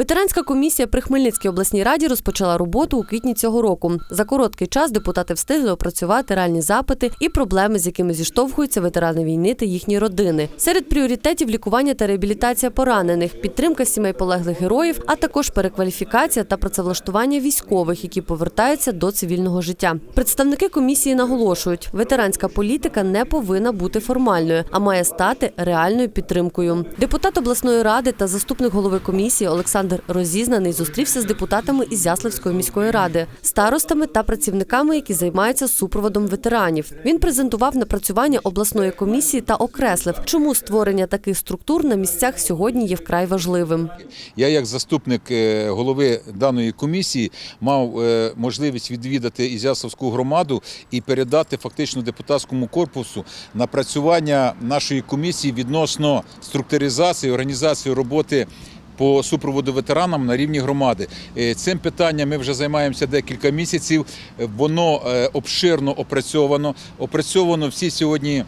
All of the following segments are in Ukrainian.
Ветеранська комісія при Хмельницькій обласній раді розпочала роботу у квітні цього року. За короткий час депутати встигли опрацювати реальні запити і проблеми, з якими зіштовхуються ветерани війни та їхні родини. Серед пріоритетів лікування та реабілітація поранених, підтримка сімей полеглих героїв, а також перекваліфікація та працевлаштування військових, які повертаються до цивільного життя. Представники комісії наголошують, ветеранська політика не повинна бути формальною, а має стати реальною підтримкою. Депутат обласної ради та заступник голови комісії Олександр Розізнаний зустрівся з депутатами із Яславської міської ради, старостами та працівниками, які займаються супроводом ветеранів. Він презентував напрацювання обласної комісії та окреслив, чому створення таких структур на місцях сьогодні є вкрай важливим. Я, як заступник е, голови даної комісії, мав е, можливість відвідати Ізяславську громаду і передати фактично депутатському корпусу напрацювання нашої комісії відносно структуризації, організації роботи. По супроводу ветеранам на рівні громади Е, цим питанням ми вже займаємося декілька місяців. Е, Воно е, обширно опрацьовано. Опрацьовано всі сьогодні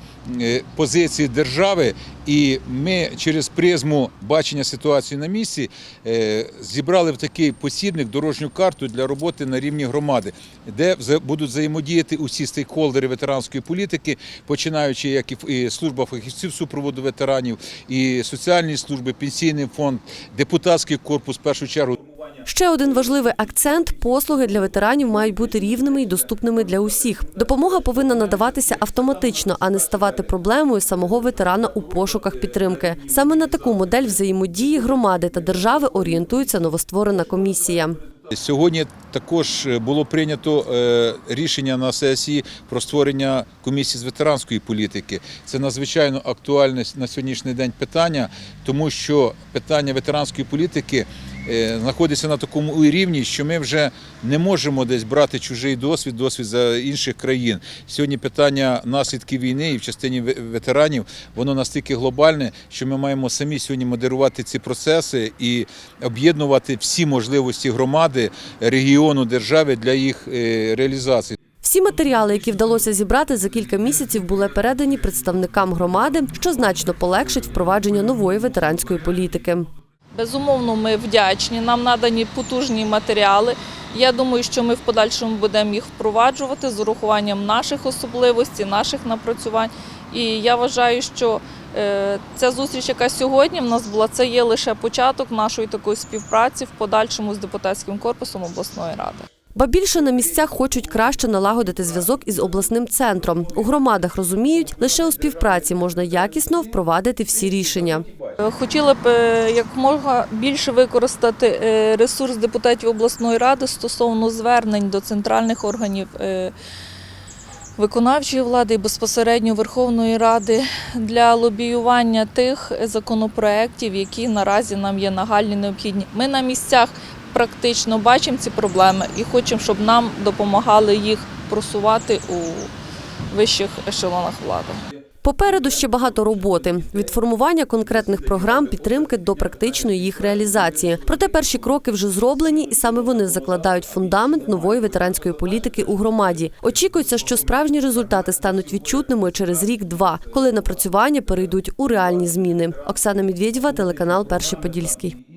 позиції держави, і ми через призму бачення ситуації на місці е, зібрали в такий посібник дорожню карту для роботи на рівні громади, де будуть взаємодіяти усі стейкхолдери ветеранської політики, починаючи як і служба фахівців супроводу ветеранів, і соціальні служби, пенсійний фонд, депутатський корпус в першу чергу. Ще один важливий акцент: послуги для ветеранів мають бути рівними і доступними для усіх. Допомога повинна надаватися автоматично, а не ставати проблемою самого ветерана у пошуках підтримки. Саме на таку модель взаємодії громади та держави орієнтується новостворена комісія. Сьогодні також е, було прийнято е, рішення на сесії про створення комісії з ветеранської політики. Це надзвичайно актуальне на сьогоднішній день питання, тому що питання ветеранської політики знаходиться на такому рівні, що ми вже не можемо десь брати чужий досвід, досвід за інших країн. Сьогодні питання наслідків війни і в частині ветеранів воно настільки глобальне, що ми маємо самі сьогодні модерувати ці процеси і об'єднувати всі можливості громади, регіону, держави для їх е, реалізації. Всі матеріали, які вдалося зібрати за кілька місяців, були передані представникам громади, що значно полегшить впровадження нової ветеранської політики. Безумовно, ми вдячні. Нам надані потужні матеріали. Я думаю, що ми в подальшому будемо їх впроваджувати з урахуванням наших особливостей, наших напрацювань. І я вважаю, що е, ця зустріч, яка сьогодні в нас була, це є лише початок нашої такої співпраці в подальшому з депутатським корпусом обласної ради. Ба більше на місцях хочуть краще налагодити зв'язок із обласним центром. У громадах розуміють, лише у співпраці можна якісно впровадити всі рішення. Е, Хотіла б е, якомога більше використати е, ресурс депутатів обласної ради стосовно звернень до центральних органів виконавчої влади і безпосередньо Верховної Ради для лобіювання тих законопроєктів, які наразі нам є нагальні необхідні. Ми на місцях практично бачимо ці проблеми і хочемо, щоб нам допомагали їх просувати у вищих ешелонах влади. Попереду ще багато роботи від формування конкретних програм підтримки до практичної їх реалізації. Проте перші кроки вже зроблені, і саме вони закладають фундамент нової ветеранської політики у громаді. Очікується, що справжні результати стануть відчутними через рік-два, коли напрацювання перейдуть у реальні зміни. Оксана Медведєва, телеканал Перший Подільський.